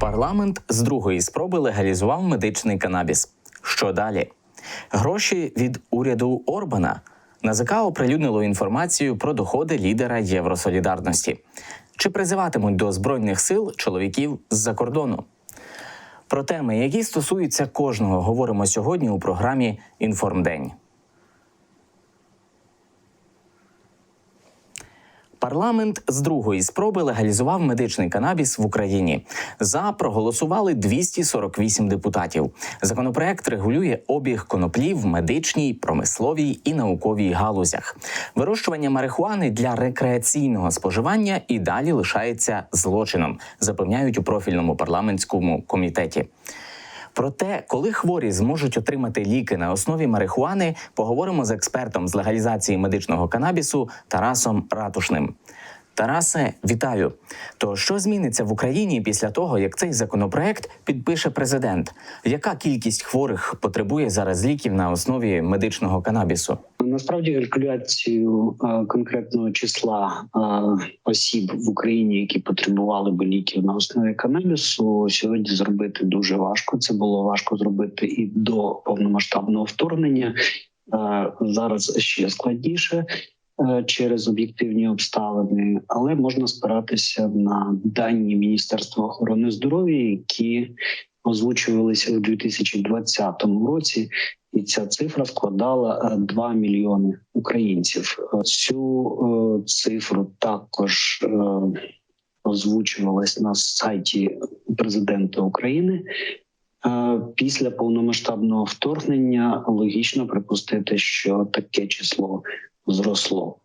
Парламент з другої спроби легалізував медичний канабіс. Що далі? Гроші від уряду Орбана. НАЗК оприлюднило інформацію про доходи лідера Євросолідарності. Чи призиватимуть до збройних сил чоловіків з-за кордону? Про теми, які стосуються кожного, говоримо сьогодні у програмі Інформдень. Парламент з другої спроби легалізував медичний канабіс в Україні. За проголосували 248 депутатів. Законопроект регулює обіг коноплі в медичній, промисловій і науковій галузях. Вирощування марихуани для рекреаційного споживання і далі лишається злочином, запевняють у профільному парламентському комітеті. Про те, коли хворі зможуть отримати ліки на основі марихуани, поговоримо з експертом з легалізації медичного канабісу Тарасом Ратушним. Тарасе, вітаю. То що зміниться в Україні після того, як цей законопроект підпише президент? Яка кількість хворих потребує зараз ліків на основі медичного канабісу? Насправді калькуляцію е, конкретного числа е, осіб в Україні, які потребували би ліків на основі канабісу, сьогодні зробити дуже важко. Це було важко зробити і до повномасштабного вторгнення. Е, Зараз ще складніше через об'єктивні обставини, але можна спиратися на дані Міністерства охорони здоров'я, які озвучувалися у 2020 році і ця цифра складала е, 2 мільйони українців. Е, Цю е, цифру також е, озвучувалась на сайті президента України. Е, Після повномасштабного вторгнення логічно припустити, що таке число зросло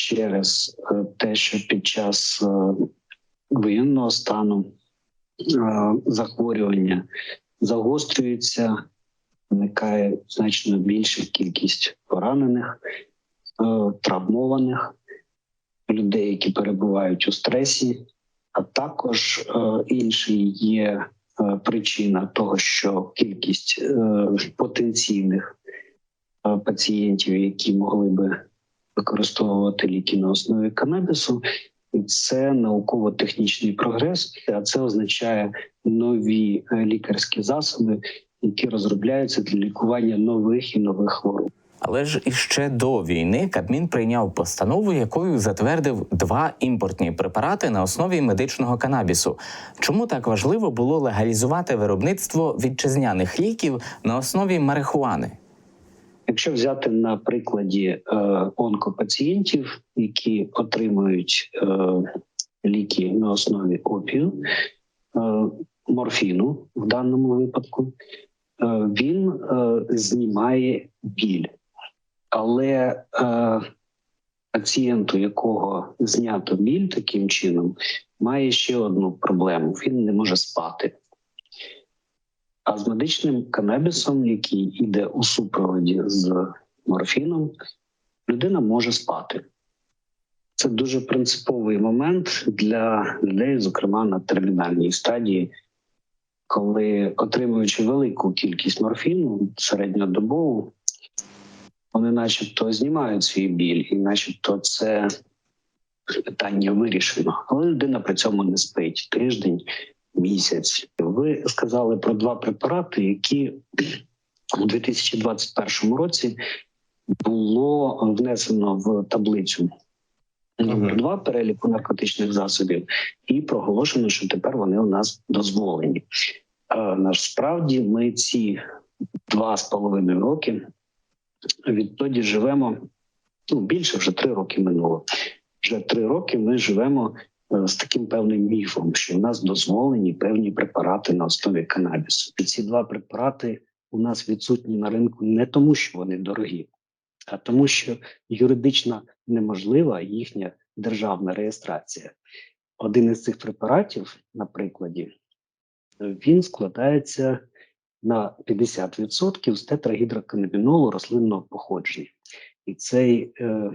через е, те, що під час е, воєнного стану е, захворювання загострюються виникає значно більша кількість поранених, травмованих людей, які перебувають у стресі, а також інший є причина того, що кількість потенційних пацієнтів, які могли би використовувати ліки на основі канабісу, і це науково-технічний прогрес, а це означає нові е, лікарські засоби, які розробляються для лікування нових і нових хвороб. Але ж іще до війни Кабмін прийняв постанову, якою затвердив два імпортні препарати на основі медичного канабісу. Чому так важливо було легалізувати виробництво вітчизняних ліків на основі марихуани? Якщо взяти на прикладі е, онкопацієнтів, які отримують е, ліки на основі опію, е, морфіну в даному випадку, він знімає біль. Але е, пацієнт, якого знято біль таким чином, має ще одну проблему: він не може спати. А з медичним канабісом, який йде у супроводі з морфіном, людина може спати. Це дуже принциповий момент для людей, зокрема на термінальній стадії, коли отримуючи велику кількість морфіну середньодобову, вони, начебто, знімають свій біль, і начебто, це питання вирішено. Але людина при цьому не спить тиждень, місяць. Ви сказали про два препарати, які у 2021 році було внесено в таблицю номер 2 переліку наркотичних засобів, і проголошено, що тепер вони у нас дозволені. Е, Насправді, ми ці два з половиною роки відтоді живемо ну більше вже три роки минуло. Вже три роки ми живемо з таким певним міфом, що в нас дозволені певні препарати на основі канабісу. І ці два препарати у нас відсутні на ринку не тому, що вони дорогі, а тому, що юридично неможлива їхня державна реєстрація. Один із цих препаратів, на прикладі, він складається на 50% з тетрагідроканабінолу рослинного походження. І цей е,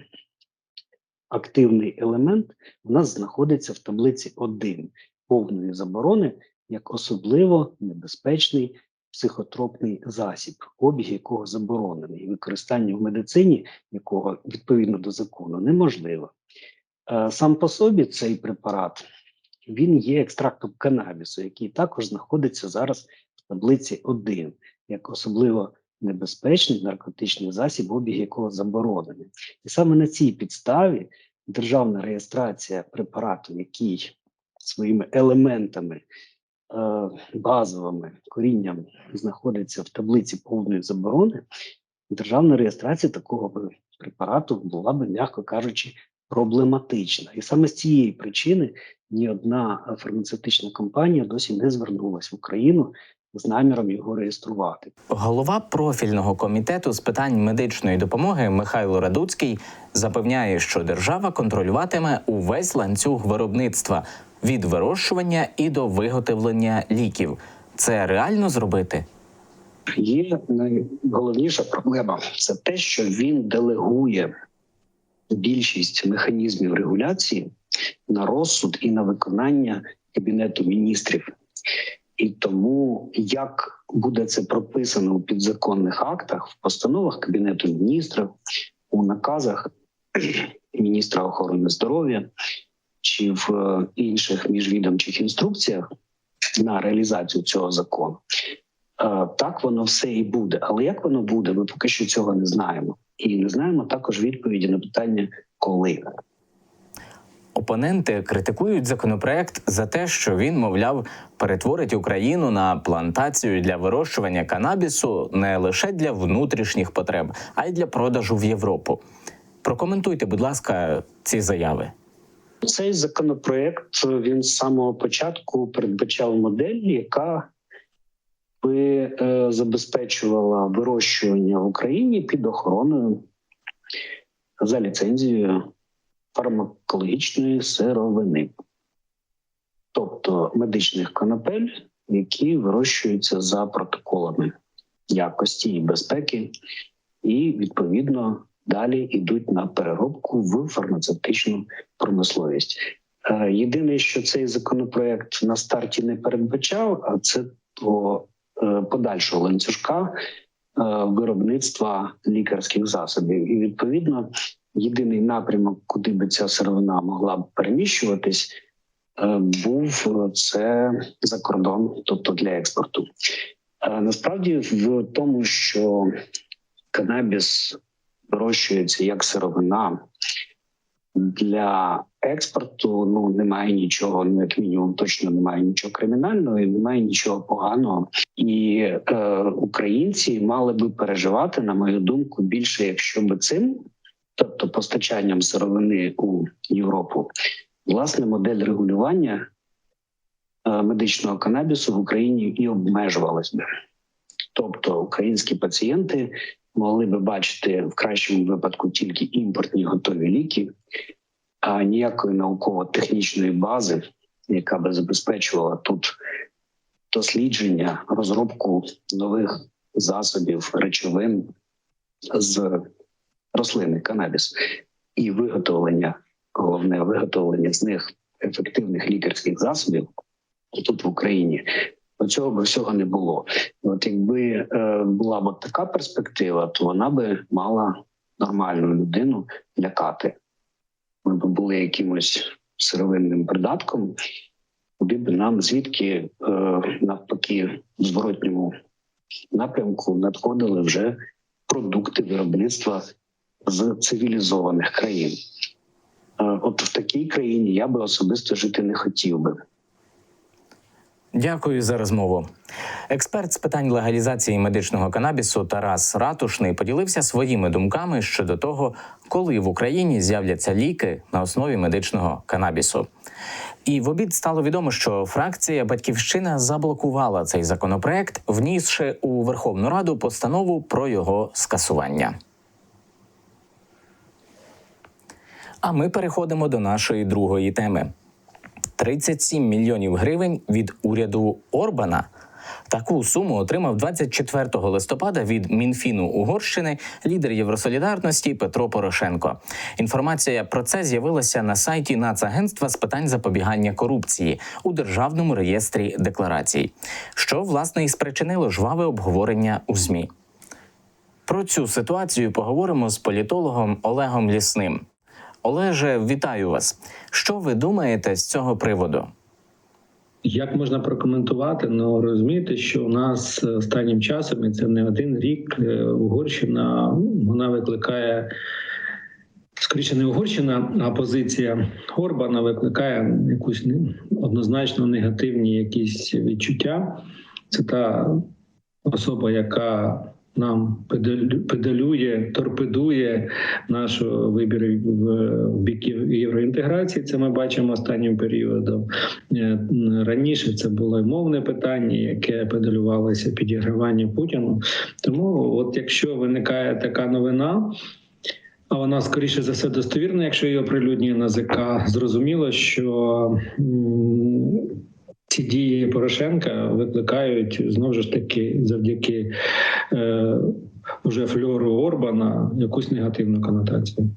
активний елемент у нас знаходиться в таблиці 1 повної заборони як особливо небезпечний психотропний засіб, обіг якого заборонений, використання в медицині якого відповідно до закону неможливо. Е, Сам по собі цей препарат він є екстрактом канабісу, який також знаходиться зараз в таблиці 1, як особливо небезпечний наркотичний засіб, обіг якого заборонений. І саме на цій підставі державна реєстрація препарату, який своїми елементами е, базовими корінням знаходиться в таблиці повної заборони, державна реєстрація такого препарату була би, м'яко кажучи, проблематична. І саме з цієї причини ні одна фармацевтична компанія досі не звернулася в Україну з наміром його реєструвати. Голова профільного комітету з питань медичної допомоги Михайло Радуцький запевняє, що держава контролюватиме увесь ланцюг виробництва від вирощування і до виготовлення ліків. Це реально зробити? Є найголовніша проблема це те, що він делегує більшість механізмів регуляції на розсуд і на виконання кабінету міністрів. І тому як буде це прописано у підзаконних актах, в постановах кабінету міністрів, у наказах міністра охорони здоров'я чи в е, інших міжвідомчих інструкціях на реалізацію цього закону, Е, так воно все і буде. Але як воно буде, ми поки що цього не знаємо. І не знаємо також відповіді на питання, коли. Опоненти критикують законопроект за те, що він, мовляв, перетворить Україну на плантацію для вирощування канабісу не лише для внутрішніх потреб, а й для продажу в Європу. Прокоментуйте, будь ласка, ці заяви. Цей законопроект він з самого початку передбачав модель, яка би е, забезпечувала вирощування в Україні під охороною за ліцензією фармакологічної сировини, тобто медичних конопель, які вирощуються за протоколами якості і безпеки, і відповідно далі йдуть на переробку в фармацевтичну промисловість. Е, Єдине, що цей законопроект на старті не передбачав, а це то е, подальшого ланцюжка е, виробництва лікарських засобів. І відповідно єдиний напрямок, куди би ця сировина могла б переміщуватись, е, був е, це за кордон, тобто для експорту. Е, Насправді, в тому, що канабіс вирощується як сировина для експорту, ну немає нічого, ну як мінімум, точно немає нічого кримінального, і немає нічого поганого. І е, українці мали би переживати, на мою думку, більше, якщо би цим, тобто постачанням сировини у Європу, власне, модель регулювання е, медичного канабісу в Україні і обмежувалась би. Тобто українські пацієнти могли би бачити в кращому випадку тільки імпортні готові ліки, а ніякої науково-технічної бази, яка би забезпечувала тут дослідження, розробку нових засобів, речовин з рослини канабіс і виготовлення, головне виготовлення з них ефективних лікарських засобів тут в Україні. Цього би всього не було. От якби е, була б така перспектива, то вона би мала нормальну людину лякати. Ми б були якимось сировинним придатком, куди б нам звідки е, навпаки в зворотньому напрямку надходили вже продукти виробництва з цивілізованих країн. Е, от в такій країні я би особисто жити не хотів би. Дякую за розмову. Експерт з питань легалізації медичного канабісу Тарас Ратушний поділився своїми думками щодо того, коли в Україні з'являться ліки на основі медичного канабісу. І в обід стало відомо, що фракція Батьківщина заблокувала цей законопроект, внісши у Верховну Раду постанову про його скасування. А ми переходимо до нашої другої теми. 37 мільйонів гривень від уряду Орбана. Таку суму отримав 24 листопада від Мінфіну Угорщини лідер Євросолідарності Петро Порошенко. Інформація про це з'явилася на сайті Нацагентства з питань запобігання корупції у державному реєстрі декларацій, що власне і спричинило жваве обговорення у змі. Про цю ситуацію поговоримо з політологом Олегом Лісним. Олеже, вітаю вас. Що ви думаєте з цього приводу? Як можна прокоментувати? Ну розумієте, що у нас е, останнім часом і це не один рік. е, Угорщина вона викликає скоріше не Угорщина, а позиція Орбана викликає якусь однозначно негативні якісь відчуття. Це та особа, яка нам педалю- педалює, торпедує наш вибір в, бік євроінтеграції. Це ми бачимо останнім періодом. Е, Раніше це було мовне питання, яке педалювалося підігравання Путіну. Тому, от якщо виникає така новина. А вона скоріше за все достовірна, якщо її оприлюднює НАЗК. Зрозуміло, що ці дії Порошенка викликають знову ж таки завдяки е, уже фльору Орбана якусь негативну конотацію.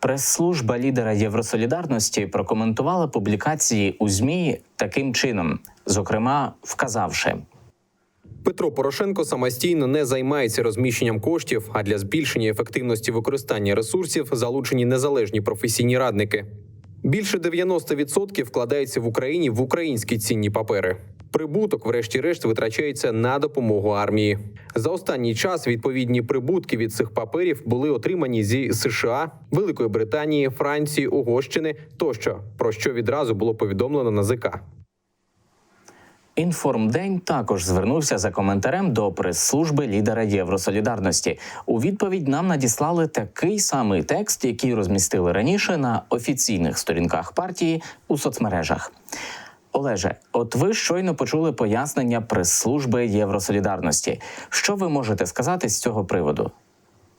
Прес-служба лідера Євросолідарності прокоментувала публікації у ЗМІ таким чином, зокрема, вказавши. Петро Порошенко самостійно не займається розміщенням коштів, а для збільшення ефективності використання ресурсів залучені незалежні професійні радники. Більше 90% вкладається в Україні в українські цінні папери. Прибуток, врешті-решт, витрачається на допомогу армії. За останній час відповідні прибутки від цих паперів були отримані зі США, Великої Британії, Франції, Угорщини тощо, про що відразу було повідомлено на ЗК. Інформдень також звернувся за коментарем до прес-служби лідера Євросолідарності. У відповідь нам надіслали такий самий текст, який розмістили раніше на офіційних сторінках партії у соцмережах. Олеже, от ви щойно почули пояснення прес-служби Євросолідарності. Що ви можете сказати з цього приводу?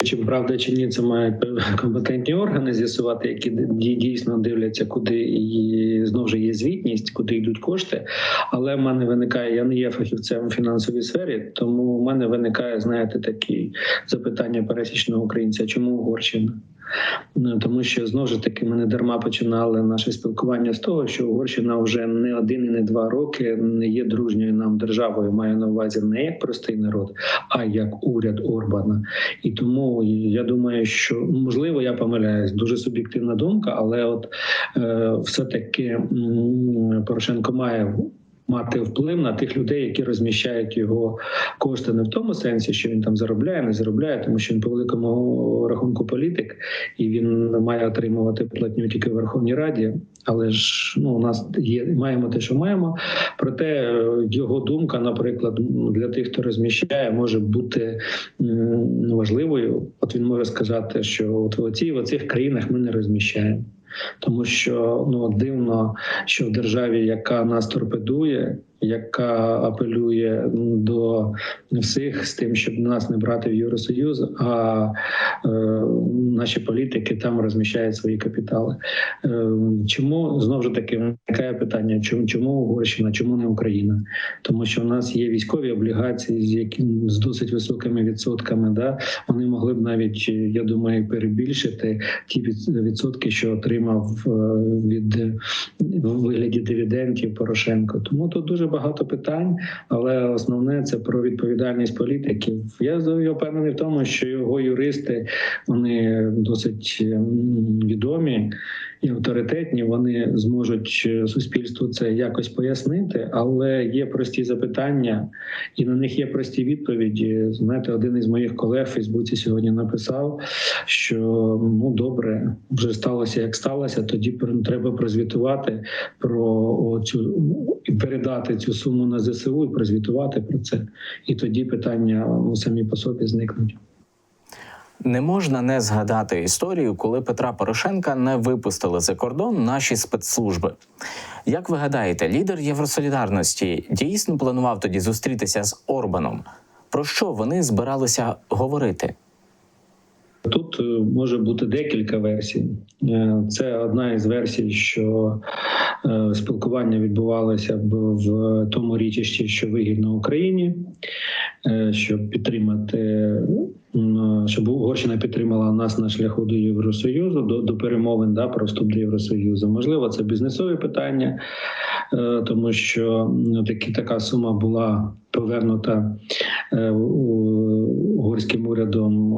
Чи правда чи ні, це мають компетентні органи з'ясувати, які ді- дійсно дивляться, куди знову ж є звітність, куди йдуть кошти. Але в мене виникає, я не є фахівцем в фінансовій сфері, тому в мене виникає, знаєте, такі запитання пересічного українця, чому Угорщина? Ну, Тому що знову ж таки ми не дарма починали наше спілкування з того, що Угорщина вже не один і не два роки не є дружньою нам державою. Маю на увазі не як простий народ, а як уряд Орбана. І тому я думаю, що можливо я помиляюсь, дуже суб'єктивна думка, але от е, все-таки Порошенко має. Мати вплив на тих людей, які розміщають його кошти, не в тому сенсі, що він там заробляє, не заробляє, тому що він по великому рахунку політик, і він має отримувати платню тільки в Верховній Раді. Але ж ну у нас є маємо те, що маємо. Проте е, його думка, наприклад, для тих, хто розміщає, може бути важливою. От він може сказати, що от в оці в цих країнах ми не розміщаємо. Тому що ну дивно, що в державі, яка нас торпедує, яка апелює до всіх з тим, щоб нас не брати в Євросоюз, а е, наші політики там розміщають свої капітали. Е, чому знову ж таки виникає питання: чому чому Угорщина, чому не Україна? Тому що в нас є військові облігації, з яким з досить високими відсотками. Да, вони могли б навіть, я думаю, перебільшити ті відсотки, що отримав е, від вигляді дивідендів Порошенко. Тому тут дуже багато питань, але основне це про відповідальність політиків. Я впевнений в тому, що його юристи вони досить відомі і авторитетні. Вони зможуть е, суспільству це якось пояснити, але є прості запитання, і на них є прості відповіді. Знаєте, один із моїх колег в Фейсбуці сьогодні написав, що ну добре, вже сталося як сталося. Тоді треба прозвітувати про цю передати цю суму на ЗСУ і прозвітувати про це. І тоді питання ну, самі по собі зникнуть. Не можна не згадати історію, коли Петра Порошенка не випустили за кордон наші спецслужби. Як ви гадаєте, лідер Євросолідарності дійсно планував тоді зустрітися з Орбаном? Про що вони збиралися говорити? Тут е, може бути декілька версій. Е, Це одна із версій, що е, спілкування відбувалося б в тому річищі, що вигідно Україні, щоб підтримати, щоб Угорщина підтримала нас на шляху до Євросоюзу, до, до перемовин да, про вступ до Євросоюзу. Можливо, це бізнесові питання, тому що такі така сума була повернута угорським урядом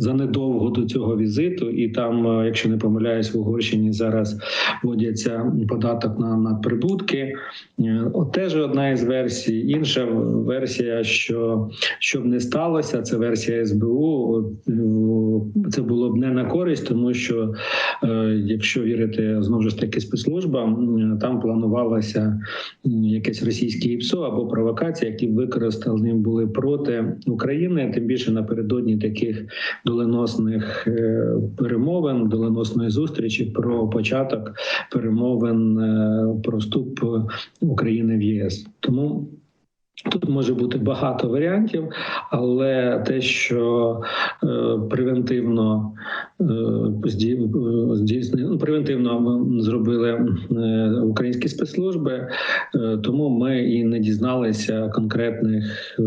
занедовго до цього візиту, і там, е, якщо не помиляюсь, в Угорщині зараз вводяться податок на надприбутки. Е, теж одна із версій. Інша версія, що щоб не сталося, це версія СБУ. Е, Це було б не на користь, тому що якщо вірити знову ж таки спецслужбам, там планувалося якесь російське ІПСО або провокація, які б використали були проти України, тим більше напередодні таких доленосних е, перемовин, доленосної зустрічі про початок перемовин е, про вступ України в єс. Тому Тут може бути багато варіантів, але те, що е, превентивно здійснили, ну, превентивно зробили е, українські спецслужби, е, тому ми і не дізналися конкретних е,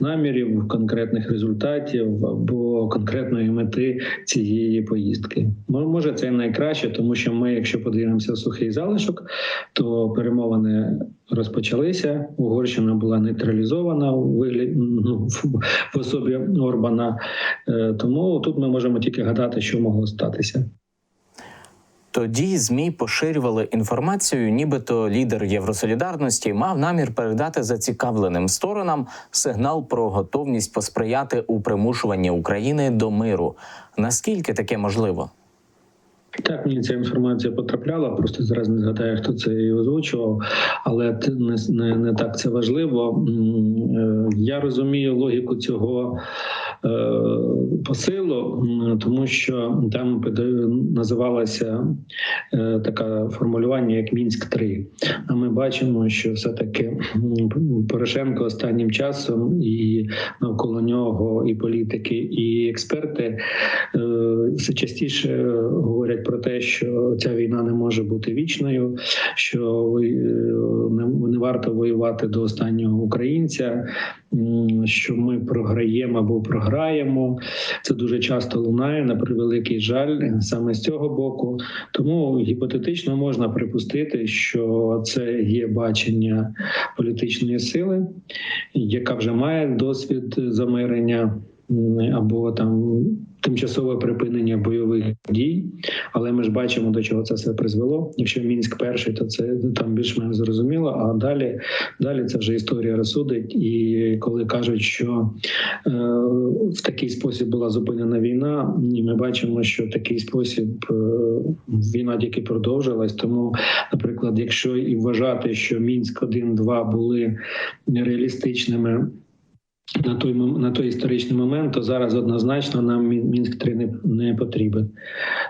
намірів, конкретних результатів або конкретної мети цієї поїздки. Мо- Може, це найкраще, тому що ми, якщо подивимося в сухий залишок, то перемовини розпочалися. Угорщина була нейтралізована ну, в, особі Орбана. Е, Тому тут ми можемо тільки гадати, що могло статися. Тоді змі поширювали інформацію, нібито лідер Євросолідарності мав намір передати зацікавленим сторонам сигнал про готовність посприяти у примушуванні України до миру. Наскільки таке можливо? Так, мені ця інформація потрапляла. Просто зараз не згадаю, хто це її озвучував, але не, не, не так це важливо. Е, Я розумію логіку цього посилу, тому що там називалося е, таке формулювання як Мінськ 3 А ми бачимо, що все таки Порошенко останнім часом і навколо нього і політики, і експерти е, все частіше говорять про те, що ця війна не може бути вічною, що е, не варто воювати до останнього українця, що ми програємо або програємо. Це дуже часто лунає на превеликий жаль саме з цього боку. Тому гіпотетично можна припустити, що це є бачення політичної сили, яка вже має досвід замирення або там тимчасове припинення бойових дій. Але ми ж бачимо, до чого це все призвело. Якщо мінськ перший, то це там більш-менш зрозуміло. А далі, далі це вже історія розсудить. І коли кажуть, що е, в такий спосіб була зупинена війна, і ми бачимо, що такий спосіб е, війна тільки продовжилась. Тому, наприклад, якщо і вважати, що мінськ 1-2 були нереалістичними. На той на той історичний момент, то зараз однозначно нам мінськ 3 не, не потрібен.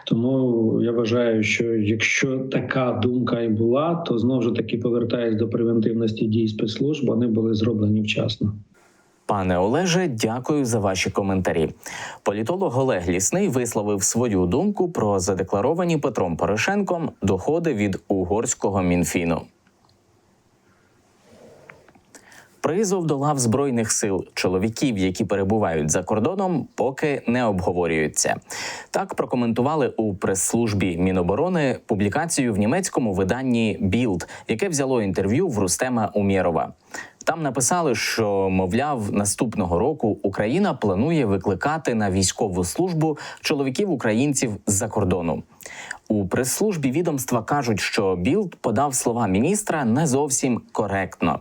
Тому я вважаю, що якщо така думка і була, то знову ж таки повертаюсь до превентивності дій спецслужб, вони були зроблені вчасно. Пане Олеже, дякую за ваші коментарі. Політолог Олег Лісний висловив свою думку про задекларовані Петром Порошенком доходи від угорського мінфіну. Призов до лав збройних сил чоловіків, які перебувають за кордоном, поки не обговорюються. Так прокоментували у прес-службі Міноборони публікацію в німецькому виданні Білд, яке взяло інтерв'ю в Рустема Умєрова. Там написали, що мовляв, наступного року Україна планує викликати на військову службу чоловіків українців з-за кордону. У прес-службі відомства кажуть, що Білд подав слова міністра не зовсім коректно.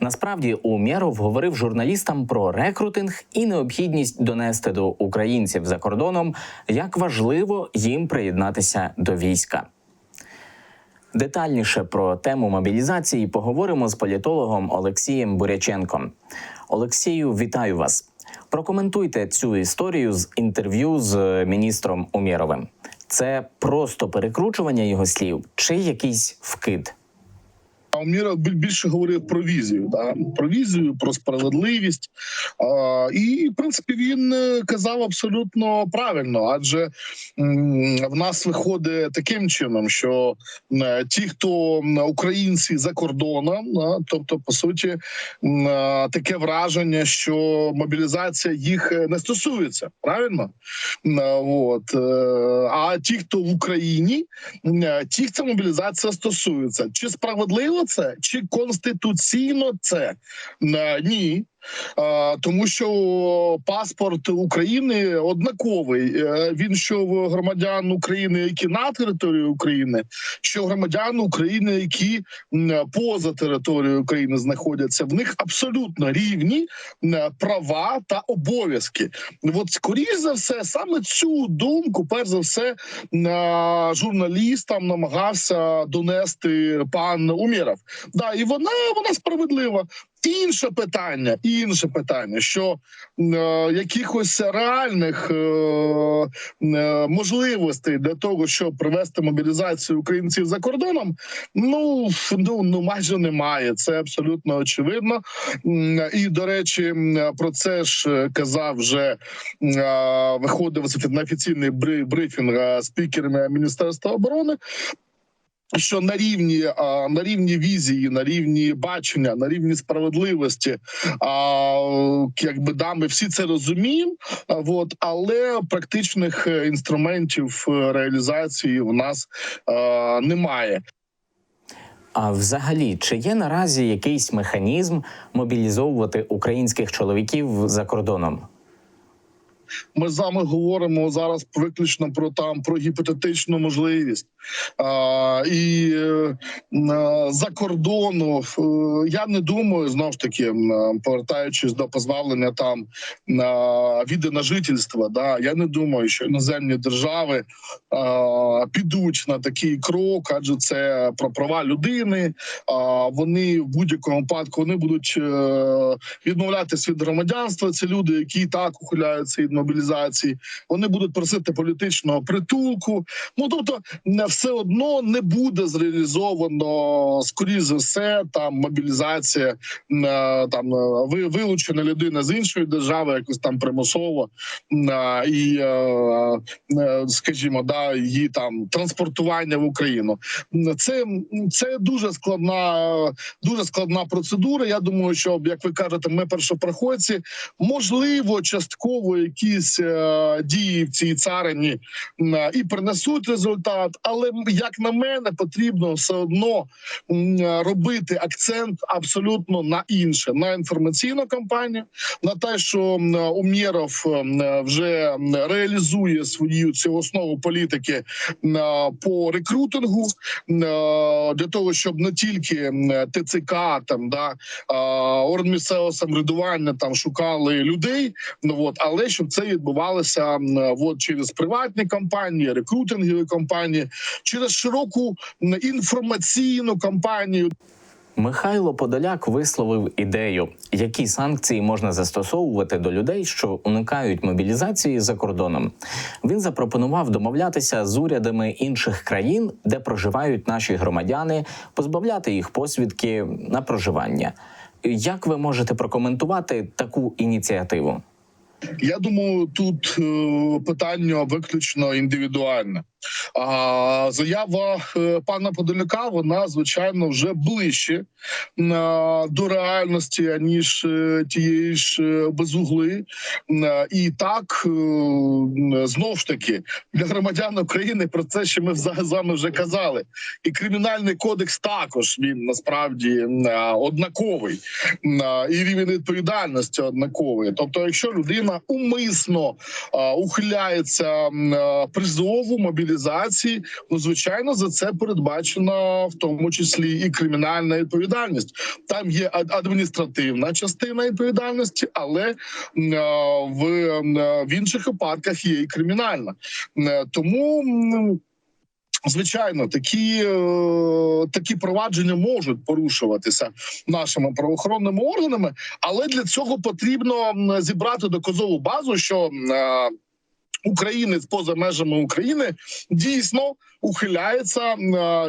Насправді, Умєров говорив журналістам про рекрутинг і необхідність донести до українців за кордоном, як важливо їм приєднатися до війська. Детальніше про тему мобілізації поговоримо з політологом Олексієм Буряченком. Олексію, вітаю вас. Прокоментуйте цю історію з інтерв'ю з міністром Умєровим. Це просто перекручування його слів чи якийсь вкид? А Уміров біль- більше говорив про візію, да? про візію, про справедливість. А, і, в принципі, він е, казав абсолютно правильно, адже в нас виходить таким чином, що е, ті, хто українці за кордоном, да, тобто, по суті, е, таке враження, що мобілізація їх не стосується, правильно? От. А ті, хто в Україні, Ті, ця мобілізація стосується, чи справедливо це, чи конституційно це? Е, Ні. Е, тому що паспорт України однаковий. Е, Він що громадян України, які на території України, що громадян України, які поза територією України знаходяться. В них абсолютно рівні права та обов'язки. От скоріш за все, саме цю думку, перш за все, м, журналістам намагався донести пан Умєров. Да, і вона вона справедлива. Інше питання, інше питання, що е, якихось реальних е, е, можливостей для того, щоб провести мобілізацію українців за кордоном, ну ну, ну майже немає. Це абсолютно очевидно. І до речі, про це ж казав вже е, виходив на офіційний бри- брифінг е, спікер Міністерства оборони що на рівні на рівні візії, на рівні бачення, на рівні справедливості, якби да, ми всі це розуміємо. а, Вот, але практичних е, інструментів е, реалізації в нас а, немає. А взагалі, чи є наразі якийсь механізм мобілізовувати українських чоловіків за кордоном? Ми з вами говоримо зараз виключно про там про гіпотетичну можливість. А, і е, е, за кордону е, я не думаю знов ж таки, повертаючись до позбавлення там е, віди на жительства. Да, я не думаю, що іноземні держави е, підуть на такий крок, адже це про права людини. А вони в будь-якому випадку вони будуть відмовлятися від громадянства. Це люди, які так ухиляються від мобілізації. Вони будуть просити політичного притулку. Ну тобто, не все одно не буде зреалізовано скоріш за все там мобілізація е, там е, ви вилучена людина з іншої держави, якось там примусово е, і, скажімо, да її там транспортування в Україну. Це, це дуже складна, дуже складна процедура. Я думаю, що як ви кажете, ми першопроходці, можливо, частково якісь е, дії в цій царині м, і принесуть результат, але як на мене, потрібно все одно м, робити акцент абсолютно на інше, на інформаційну кампанію, на те, що Умєров м, вже реалізує свою цю основу політики м, по рекрутингу м, для того, щоб не тільки ТЦК там да орган місцевого самоврядування там шукали людей. Ну от, але щоб це відбувалося м, от через приватні компанії, рекрутингові компанії, через широку інформаційну кампанію. Михайло Подоляк висловив ідею, які санкції можна застосовувати до людей, що уникають мобілізації за кордоном. Він запропонував домовлятися з урядами інших країн, де проживають наші громадяни, позбавляти їх посвідки на проживання. Як ви можете прокоментувати таку ініціативу? Я думаю, тут е, питання виключно індивідуальне. А заява е, пана Подоляка, вона звичайно вже ближче е, до реальності, аніж е, тієї ж безугли. І так знов ж таки для громадян України про це ще ми з вами вже казали. І кримінальний кодекс також він насправді однаковий і рівень відповідальності однаковий. Тобто, якщо людина умисно ухиляється призову мобілізації, ну звичайно за це передбачена в тому числі і кримінальна відповідальність. Там є адміністративна частина відповідальності, але е, в, е, в інших випадках є і кримінальна. Е, Тому. Звичайно, такі, такі провадження можуть порушуватися нашими правоохоронними органами, але для цього потрібно зібрати доказову базу, що е, поза межами України дійсно ухиляється е,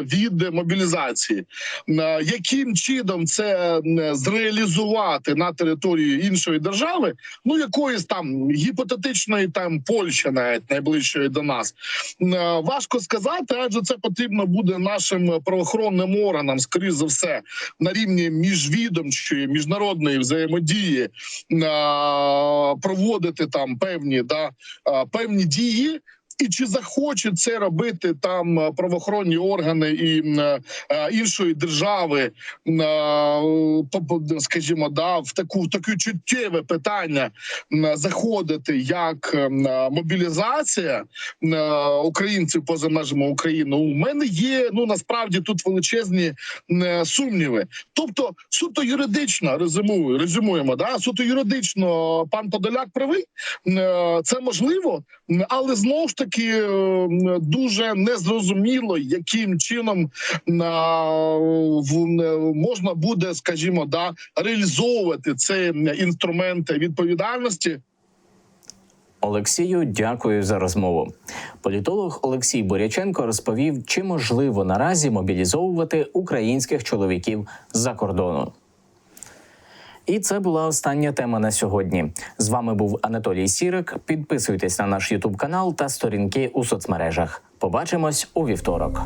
від мобілізації. Е, Яким чином це м, зреалізувати на території іншої держави, ну якоїсь там гіпотетичної там Польщі, навіть найближчої до нас, е, важко сказати, адже це потрібно буде нашим правоохоронним органам, скоріш за все, на рівні міжвідомчої міжнародної взаємодії е, проводити там певні да е, певні дії. І чи захочуть це робити там е, правоохоронні органи і е, е, іншої держави, по- скажімо, да, в таку таке чуттєве питання заходити як мобілізація українців поза межами України? У мене є ну насправді тут величезні сумніви. Тобто, суто юридично резюмую, резюмуємо, да суто юридично, пан Подоляк правий. Це можливо, але знову ж таки е, м, дуже незрозуміло, яким чином е, можна буде, скажімо, да реалізовувати цей інструмент відповідальності. Олексію, дякую за розмову. Політолог Олексій Боряченко розповів, чи можливо наразі мобілізовувати українських чоловіків з-за кордону. І це була остання тема на сьогодні. З вами був Анатолій Сірик. Підписуйтесь на наш Ютуб канал та сторінки у соцмережах. Побачимось у вівторок.